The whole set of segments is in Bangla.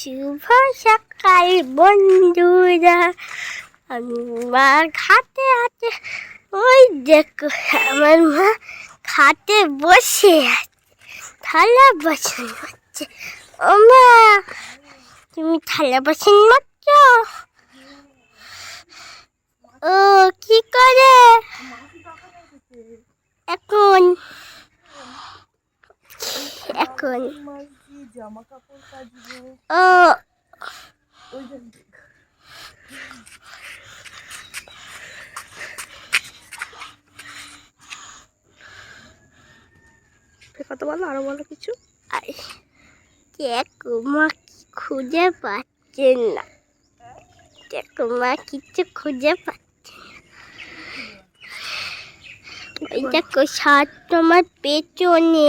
শুভ সকাল, বন্ধুরা। আমি মা খাতে আছে ওই দেখো, আমার মা খাতে বসে আছে, থালা বাসন হচ্ছে ও মা, তুমি থালা বাসন মারছ ও, কি করে? এখন এখন। জামা কাপড় কাচবো? ওই কত বলো আরও বলো কিছু। ঠাকুমা খুঁজে পাচ্ছেন না। কিছু খুঁজে পাচ্ছে না। ওই তোমার পেছনে।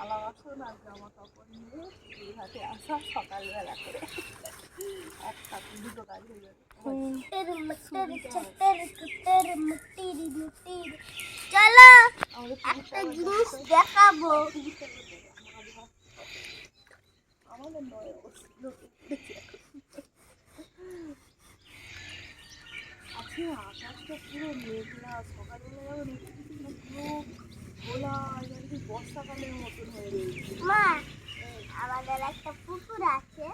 থালা বাসন আর জামা কাপড় নিয়ে এই আসা সকালবেলা করে। এক সাথে দুটো কাজ হয়ে যাবে। চলো একটা জিনিস দেখাবো। আমাদের নয় আজকে আকাশটা পুরো মেঘলা সকালবেলা পুরো মা আমাদের একটা পুকুর আছে।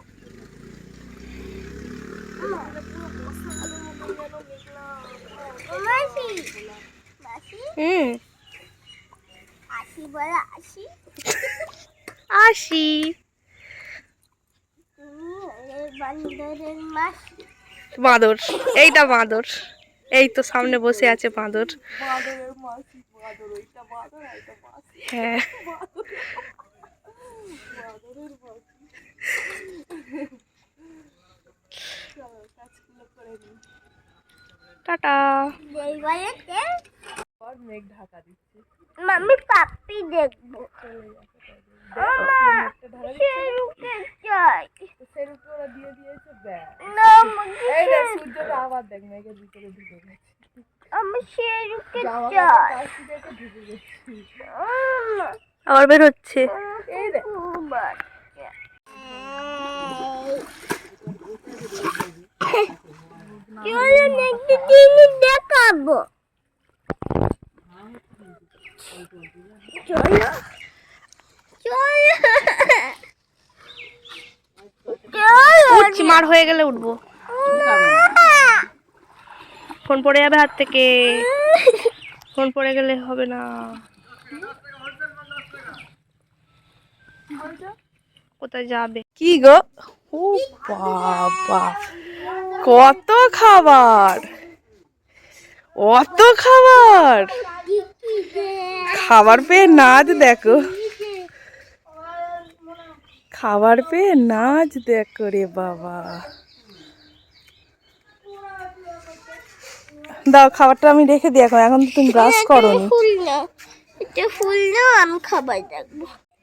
আসি বলো আসি। বাঁদর এইটা বাঁদর। এই তো সামনে বসে আছে বাঁদর। হ্যাঁ টাটা মেঘ ঢাকা দিচ্ছে মাম্মি পাপ্পি দেখব ও মা মেঘটা ঢাকা সেরুকে চাই তো সেরকম ওরা দিয়ে দিয়েছে ব্যাগ না আমাকে এই দেখ সূর্যটা আবার দেখ মেঘের ভিতরে ঢুকে আমি সেরুকে জামা চাই কাপড় কাচতে দেখে ঢুকে গেছি উম, আবার বের হচ্ছে। দেখাবো। চলো। চলো। চলো। উঠছি মার হয়ে গেলে উঠবো। ফোন পড়ে যাবে হাত থেকে। ফোন পড়ে গেলে হবে না। কোথায় যাবে? কি গো? ও বাবা কত খাবার? অত খাবার? খাবার পেয়ে নাচ দেখো। খাবার পেয়ে নাচ দেখো রে বাবা। দাও খাবারটা আমি রেখে দিই এখন। এখন তো তুমি ব্রাশ করো ফুল না এটা ফুল না আমি খাবার দেখব।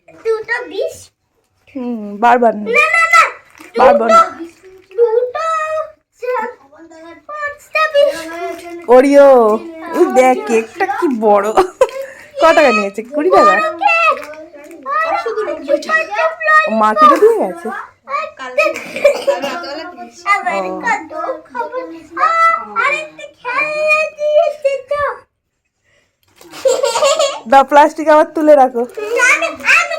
দুটো বিষ হুম বারবার না না না না বারবার ওরিও ওই দেখ কেকটা কি বড়। ক টাকা নিয়েছে? কুড়ি টাকা? মা কেটে দিয়ে গেছে? তো। দাও প্লাস্টিক আবার তুলে রাখো আমি আমি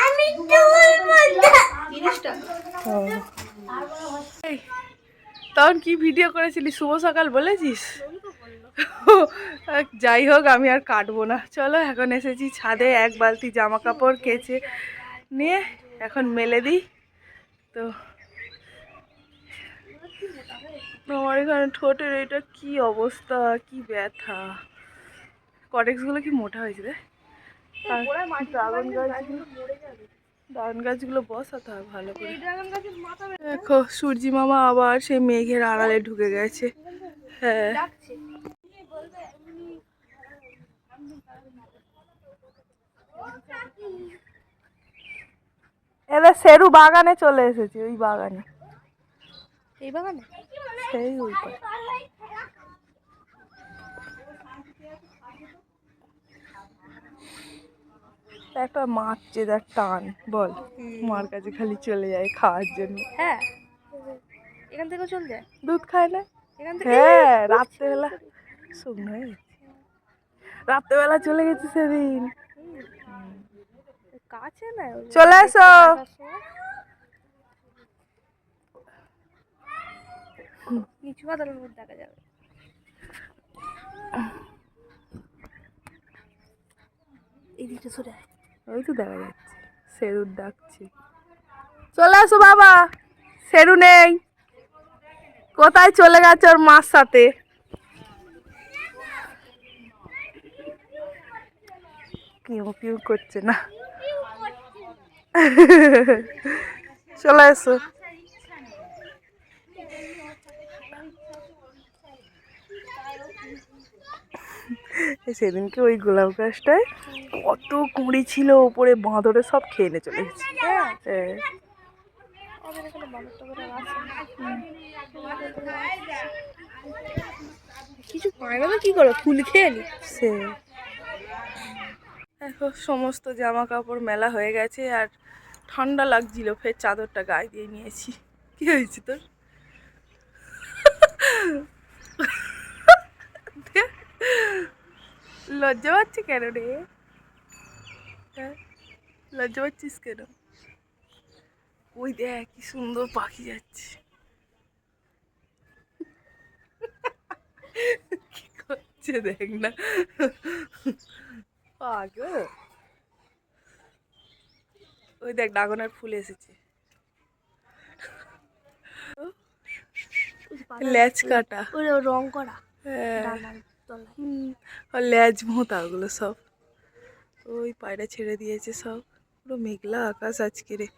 আমি তুলবো না তখন কি ভিডিও করেছিলি? শুভ সকাল বলেছিস? যাই হোক, আমি আর কাটবো না। চলো, এখন এসেছি ছাদে, এক বালতি জামা কাপড় কেচে নিয়ে এখন মেলে দিই। তো আমার এখানে ঠোঁটের এটা কি অবস্থা, কি ব্যথা। কটেক্সগুলো কি মোটা হয়েছে রে? আর ড্রাগন ড্রাগন গাছগুলো বসাতে হয় ভালো করে। দেখো সূর্যি মামা আবার সেই মেঘের আড়ালে ঢুকে গেছে। হ্যাঁ। এবার সেরু বাগানে চলে এসেছি ওই বাগানে। এই বাগানে? সেই ওই একটা মাছ চেদার টান বল। মার কাছে খালি চলে যায় খাওয়ার জন্য। হ্যাঁ। এখান থেকে চলে যায়? দুধ খায় না? এখান থেকে? হ্যাঁ রাত্রেবেলা শুকনো হয়ে গেছে রাত্রেবেলা চলে গেছে সেদিন। কাছে না চলে এসো। নিচু বাদলের মধ্যে দেখা যাবে। এদিকে সরে আয়। ওই তো দেখা যাচ্ছে, সেরুর ডাকছে। চলে আসো বাবা, সেরু নেই। কোথায় চলে গেছে ওর মার সাথে? কিউ কিউ করছে না। চলে এসো সেদিনকে ওই গোলাপ গাছটায় কত কুঁড়ি ছিল ওপরে বাঁদরে সব খেয়ে নিয়ে চলে গেছে। হ্যাঁ। হ্যাঁ। কিছু পায় না কি করে ফুল খেয়ে নি। সে। এখন সমস্ত জামা কাপড় মেলা হয়ে গেছে আর ঠান্ডা লাগছিল ফের চাদরটা গায়ে দিয়ে নিয়েছি। কি হয়েছে তোর? লজ্জা পাচ্ছে কেন রে? হ্যাঁ? লজ্জা পাচ্ছিস কেন? ওই দেখ কি সুন্দর পাখি যাচ্ছে। কি করছে দেখ না? পাগল। ওই দেখ ড্রাগনের ফুল এসেছে। ল্যাচ কাটা। রং করা। হ্যাঁ। তলায় আর ল্যাজ মোতা ওগুলো সব। ওই পায়রা ছেড়ে দিয়েছে সব। পুরো মেঘলা আকাশ আজকে রে।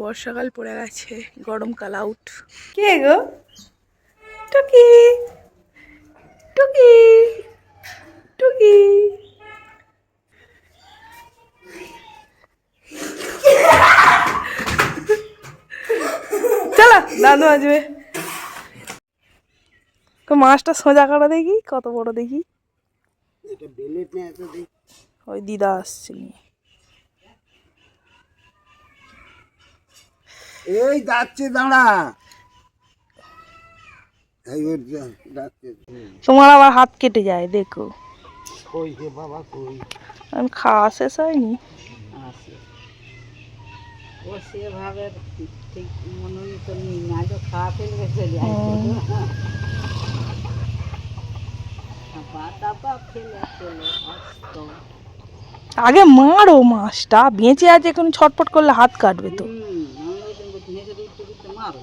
বর্ষাকাল পড়ে গেছে গরমকাল আউট কে গো? টুকি। টুকি। টুকি। চলো দাদু আসবে তো মাছটা সোজা করা দেখি কত বড় দেখি। ওই দিদা আসছে এই যাচ্ছে দাঁড়া। তোমার আবার হাত কেটে যায় দেখো। বাবা কই? আমি খাওয়া শেষ হয়নি। ও সেভাবে ঠিক মনোনীত নেই না খাওয়া ফেলবে চলে আগে মারো মাছটা, বেঁচে আছে এখন ছটফট করলে হাত কাটবে তো। হুম আমরা ওই দিন বলছি হেঁটে উঠতে উঠতে মারো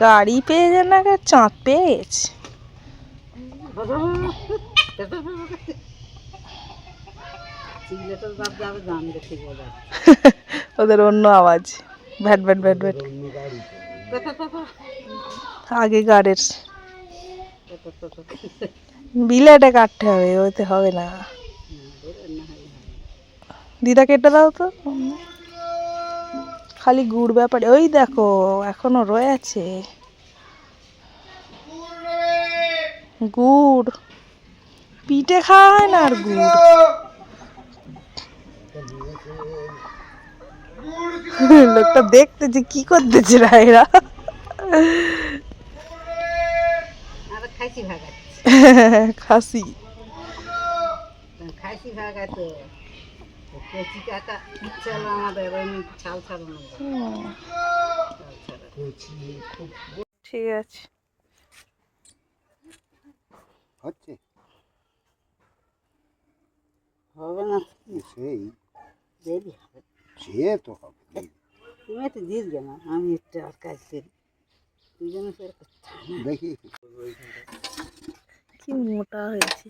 গাড়ি পেয়ে যান না চাঁদ পেয়ে গেছে সিগলেটার বাপ যাবে জানবে ঠিক বলে ওদের অন্য আওয়াজ। ভ্যাট ভ্যাট ভ্যাট ভ্যাট। আগে গাড়ের বিলেটে কাটতে হবে ওতে হবে না। দিদা কেটে দাও তো। খালি গুড় ব্যাপারে ওই দেখো এখনও রয়েছে। গুড়। পিঠে খাওয়া হয় না আর গুড়? লোকটা দেখতে যে কি করতেছে না এরা। খাসি কচি কাকা ইচ্ছা আমাদের ছাল ছাড়ানো ঠিক আছে। হচ্ছে? হবে না সেই। দেরি হবে। সে তো হবে। তুমি তো দিস না আমি একটু আর কাজ করি। দুজনে দেখি। কি মোটা হয়েছে।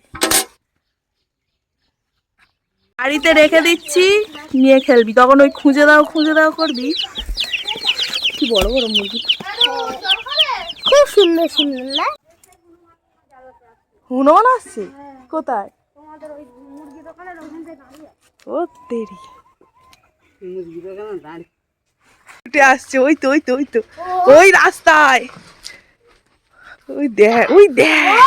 বাড়িতে রেখে দিচ্ছি, নিয়ে খেলবি। তখন ওই খুঁজে দাও খুঁজে দাও করবি। কি বড় বড় মুরগি। খুব সুন্দর সুন্দর, না? হনুমান আসছে? কোথায়? ও তেরি আসছে, ওই তো ওই তো ওই তো। ওই রাস্তায়। ওই দেখ ওই দেখ।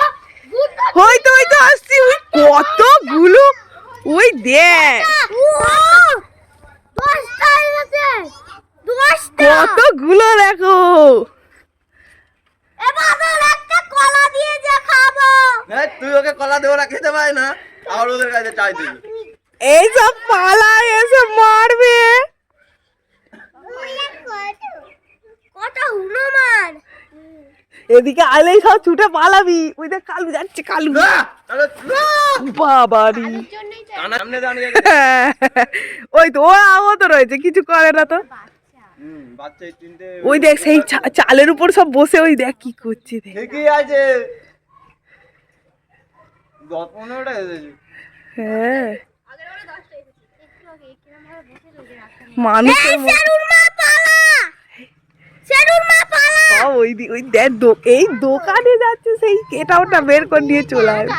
ওই তো ওই তো আসছে। ওই কতগুলো ওই দে কতগুলো দেখো। তুই ওকে কলা দেবো না খেতে পারে না। আর ওদের কাছে চাই তুই এই সব পালায় এসে মারবে কত হনুমান এদিকে আইলেই সব ছুটে পালাবি। ওই দেখ কালু যাচ্ছে কালু। বাবারি কানা সামনে ওই তো ও তো রয়েছে কিছু করে না তো। ওই দেখ সেই চালের উপর সব বসে ওই দেখ কি করছে দেখ। ঠিকই আছে। হ্যাঁ মানুষের মতো সব ওই দি- ওই দেখ দো- এই দোকানে যাচ্ছে সেই এটা ওটা বের করে নিয়ে চলে আসবে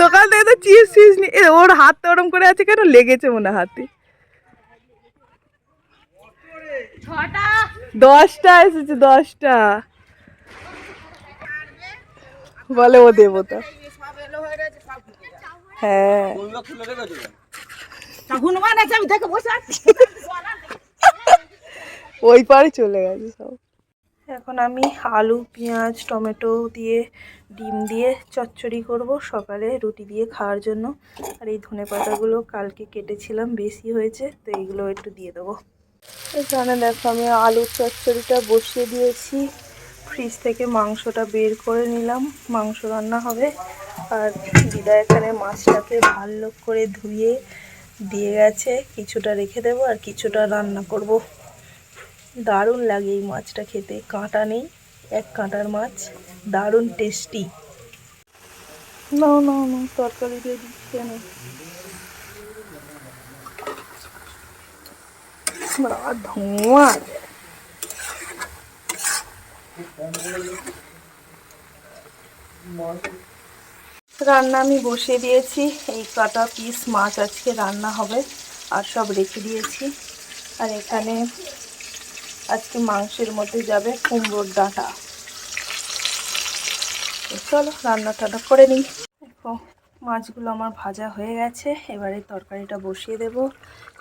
দোকান থেকে তো চিপস ফিস নিয়ে ওর হাত ওরম করে আছে কেন? লেগেছে মনে হাতে। দশটা এসেছে দশটা। বলে ও দেবতা। হ্যাঁ কোনটা খুলে রেখেছো হনুমান আছে আমি দেখে বসে আছি ওই পারে চলে গেছে সব। এখন আমি আলু, পেঁয়াজ, টমেটো দিয়ে ডিম দিয়ে চচ্চড়ি করব সকালে রুটি দিয়ে খাওয়ার জন্য। আর এই ধনে পাতাগুলো কালকে কেটেছিলাম, বেশি হয়েছে, তো এইগুলো একটু দিয়ে দেবো। এখানে দেখো আমি আলুর চচ্চড়িটা বসিয়ে দিয়েছি। ফ্রিজ থেকে মাংসটা বের করে নিলাম, মাংস রান্না হবে। আর দিদা এখানে মাছটাকে ভালো করে ধুয়ে দিয়ে গেছে, কিছুটা রেখে দেবো আর কিছুটা রান্না করব। দারুণ লাগে এই মাছটা খেতে। কাঁটা নেই, এক কাঁটার মাছ। দারুণ টেস্টি না তরকারি দিয়ে দিচ্ছি ধোঁয়া রান্না আমি বসিয়ে দিয়েছি। এই কাটা পিস মাছ আজকে রান্না হবে, আর সব রেখে দিয়েছি। আর এখানে আজকে মাংসের মধ্যে যাবে কুমড়োর ডাঁটা। চলো রান্না করে নিই। মাছগুলো আমার ভাজা হয়ে গেছে। এবারে তরকারিটা বসিয়ে দেব।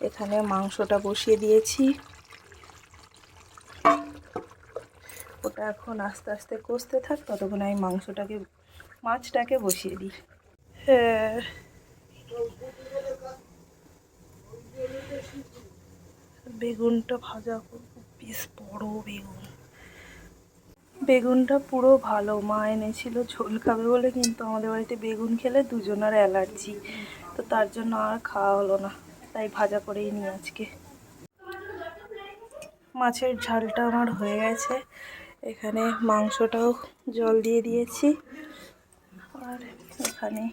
এখানে মাংসটা বসিয়ে দিয়েছি। ওটা এখন আস্তে আস্তে কষতে থাক, ততক্ষণ আমি মাংসটাকে, মাছটাকে বসিয়ে দিই। হ্যাঁ। বেগুনটা ভাজা করব। বেশ বড় বেগুন। বেগুনটা পুরো ভালো, মা এনেছিল, ঝোল খাবে বলে কিন্তু আমাদের বাড়িতে বেগুন খেলে দুজনের অ্যালার্জি। তো তার জন্য আর খাওয়া হলো না, তাই ভাজা করেই নিই আজকে। মাছের ঝালটা আমার হয়ে গেছে, এখানে মাংসটাও জল দিয়ে দিয়েছি। আর এখানে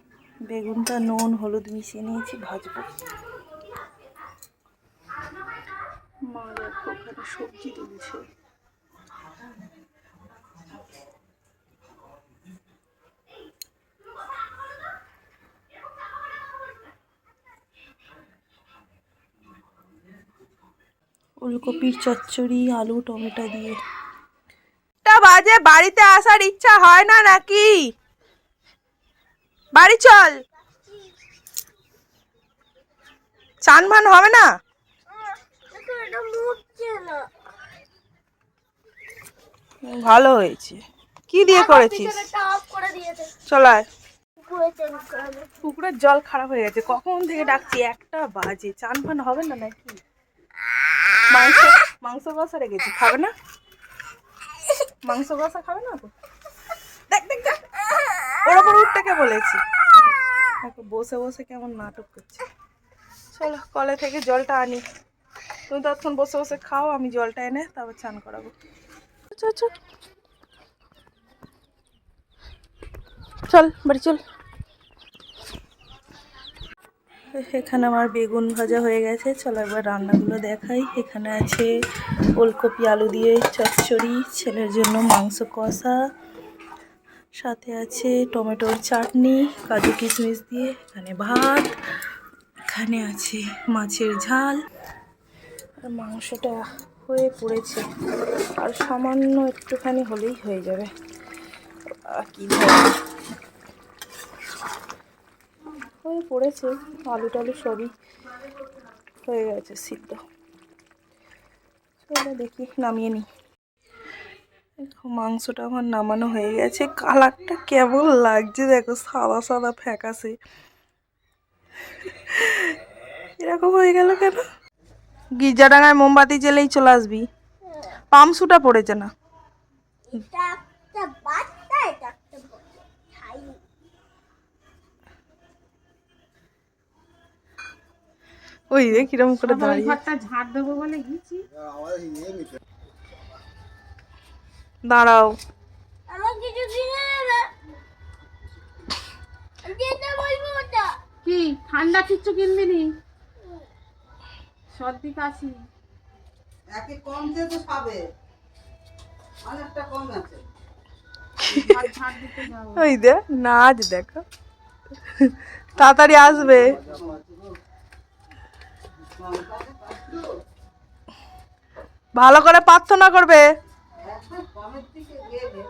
বেগুনটা নুন, হলুদ মিশিয়ে নিয়েছি, ভাজবো। মা দেখো ওখানে সবজি তুলছে। ফুলকপির চচ্চড়ি, আলু, টমেটো দিয়ে। টা বাজে, বাড়িতে আসার ইচ্ছা হয় না নাকি? বাড়ি চল। চান ভান হবে না? ভালো হয়েছে। কি দিয়ে করেছিস? অফ করে চলায় পুকুরের জল খারাপ হয়ে গেছে। কখন থেকে ডাকছি? একটা বাজে। চান ফান হবে না নাকি? মাংস মাংস কষা রেখেছি। খাবে না? মাংস কষা খাবে না তো? দেখ দেখ দেখ। ওর ওপর উঠতে বলেছি? বসে বসে কেমন নাটক করছে। চলো কলে থেকে জলটা আনি। তুমি ততক্ষণ বসে বসে খাও আমি জলটা এনে তারপর চান করাবো। চল চল চল। বাড়ি চল। এখানে আমার বেগুন ভাজা হয়ে গেছে চলো একবার রান্নাগুলো দেখাই। এখানে আছে ওলকপি আলু দিয়ে চচ্চড়ি ছেলের জন্য মাংস কষা। সাথে আছে টমেটোর চাটনি কাজু কিশমিশ দিয়ে এখানে ভাত। এখানে আছে মাছের ঝাল। মাংসটা হয়ে পড়েছে। আর সামান্য একটুখানি হলেই হয়ে যাবে। কি হয়ে পড়েছে, আলু টালু সবই হয়ে গেছে, সিদ্ধ। চলো দেখি, নামিয়ে নিই। দেখো, মাংসটা আমার নামানো হয়ে গেছে। কালারটা কেমন লাগছে দেখো, সাদা সাদা ফ্যাকাসে এরকম হয়ে গেল কেন? গির্জাডাঙ্গায় মোমবাতি জ্বেলেই চলে আসবি। পামসুটা পড়েছে না। ওই রে কিরম করে দাঁড়িয়ে। ঝাড় দেবো বলে দাঁড়াও। আমার কিছু কিনে কি ঠান্ডা কিচ্ছু কিনবি নি সর্দি কাশি। একে কম দিয়ে তো পাবে অনেকটা কম আছে। আর ঝাড় দিতে যাব ওই দে নাচ দেখো। তাড়াতাড়ি আসবে। ভালো করে প্রার্থনা করবে। কমের দিকে গেলে